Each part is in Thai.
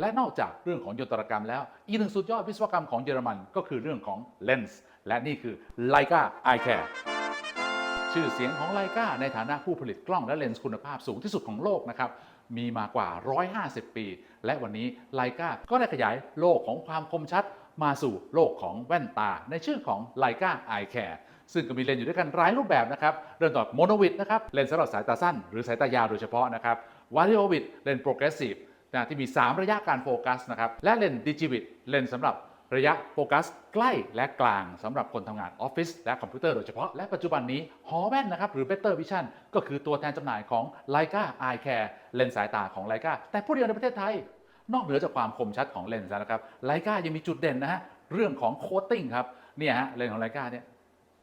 และนอกจากเรื่องของยนตรกรรมแล้ว อีกหนึ่งสุดยอดวิศวกรรมของเยอรมันก็คือเรื่องของเลนส์และนี่คือ Leica Eye Care ชื่อเสียงของไลกาในฐานะผู้ผลิตกล้องและเลนส์คุณภาพสูงที่สุดของโลกนะครับมีมากว่า 150 ปี และวันนี้ไลกาก็ได้ขยายโลกของความคมชัดมาสู่โลกของแว่นตา ในชื่อของไลกา Eye Care ซึ่งก็มีเลนส์อยู่ด้วยกันหลายรูปแบบนะครับเริ่มจากโมโนวิดนะครับเลนส์สำหรับสายตาสั้น หรือสายตายาวโดยเฉพาะนะครับวาริโอวิดเลนส์โปรเกรสซีฟ นะที่มี 3 ระยะการโฟกัสนะครับและเลนส์ดิจิวิดเลนส์สำหรับระยะโฟกัสใกล้และกลางสำหรับคนทำงานออฟฟิศและคอมพิวเตอร์โดยเฉพาะ และปัจจุบันนี้หอแว่นนะครับหรือ Better Vision ก็คือตัวแทนจำหน่ายของ Leica Eye Care เลนส์สายตาของ Leica แต่ผู้เดียวในประเทศไทย นอกเหนือจากความคมชัดของเลนส์แล้วนะครับ Leica ยังมีจุดเด่นนะฮะเรื่องของโคตติ้งครับเนี่ยฮะเลนส์ของ Leica เนี่ย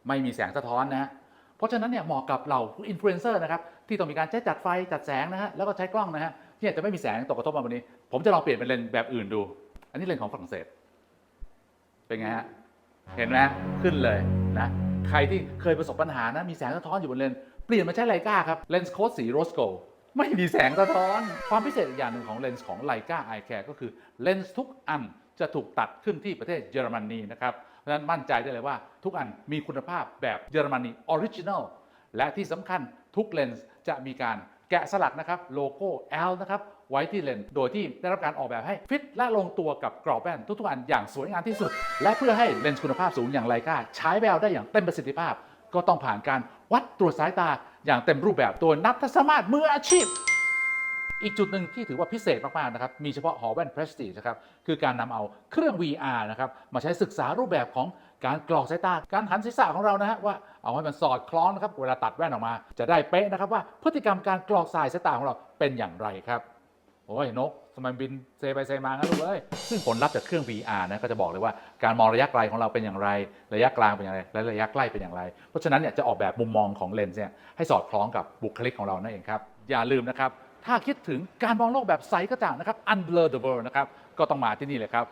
ไม่มีแสงสะท้อนนะฮะเพราะฉะนั้นเนี่ยเหมาะกับเราผู้อินฟลูเอนเซอร์นะครับที่ต้องมีการใช้จัดไฟจัดแสงนะฮะแล้วก็ใช้กล้องนะฮะ ที่อาจจะไม่มีแสงตกกระทบมาวันนี้ ผมจะลองเปลี่ยนเป็นเลนส์แบบอื่นดู อันนี้เลนส์ของฝรั่งเศส เป็นไงฮะ เห็นไหมขึ้นเลยนะ ใครที่เคยประสบปัญหานะ มีแสงสะท้อนอยู่บนเลนส์ เปลี่ยนมาใช้ไลกาครับ เลนส์โค้ดสีโรสโกไม่มีแสงสะท้อน ความพิเศษอีกอย่างหนึ่งของเลนส์ของไลกาไอแคร์ก็คือเลนส์ทุกอันจะถูกตัดขึ้นที่ประเทศเยอรมนีนะครับเพราะฉะนั้นมั่นใจได้เลยว่าทุกอันมีคุณภาพแบบเยอรมนีออริจินัลและที่สำคัญทุกเลนส์จะมีการ แกะสลักนะครับโลโก้ L นะครับไว้ที่เลนส์โดยที่ได้รับการออกแบบให้ฟิตและลงตัวกับกรอบแว่นทุกๆอันอย่างสวยงามที่สุด และเพื่อให้เลนส์คุณภาพสูงอย่างไลกาใช้แววได้อย่างเต็มประสิทธิภาพ ก็ต้องผ่านการวัดตรวจสายตาอย่างเต็มรูปแบบโดยนักทัศมาตรมืออาชีพ อีกจุดหนึ่งที่ถือว่าพิเศษมากๆนะครับมีเฉพาะหอแว่น Prestige นะครับคือการนำเอาเครื่อง VR นะครับมาใช้ศึกษารูปแบบของการกรอกสายตา การหันศีรษะของเรานะฮะว่าเอาให้มันสอดคล้องนะครับเวลาตัดแว่นออกมา จะได้เป๊ะนะครับว่าพฤติกรรมการกรอกสายสายตาของเราเป็นอย่างไรครับโอ้ยนกทำไมบินเซไปเซมางั้นลูกเอ้ยซึ่งผลลัพธ์จากเครื่อง VR นะก็จะบอกเลยว่าการมองระยะไกลของเราเป็นอย่างไร ระยะกลางเป็นอย่างไร และระยะใกล้เป็นอย่างไร เพราะฉะนั้นเนี่ยจะออกแบบมุมมองของเลนส์เนี่ยให้สอดคล้องกับบุคลิกของเรานั่นเองครับอย่าลืมนะครับ ถ้าคิดถึงการมองโลกแบบใสกระจ่างนะครับ unblur the world นะครับ ก็ต้องมาที่นี่เลยครับ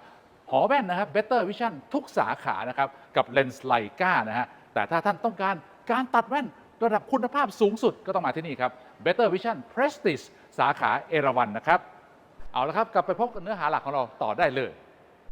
หอแว่นนะครับ Better Vision ทุกสาขานะครับ กับเลนส์ไลกานะฮะ แต่ถ้าท่านต้องการการตัดแว่นระดับคุณภาพสูงสุดก็ต้องมาที่นี่ครับ Better Vision Prestige สาขาเอราวันนะครับ เอาละครับ กลับไปพบกับเนื้อหาหลักของเราต่อได้เลย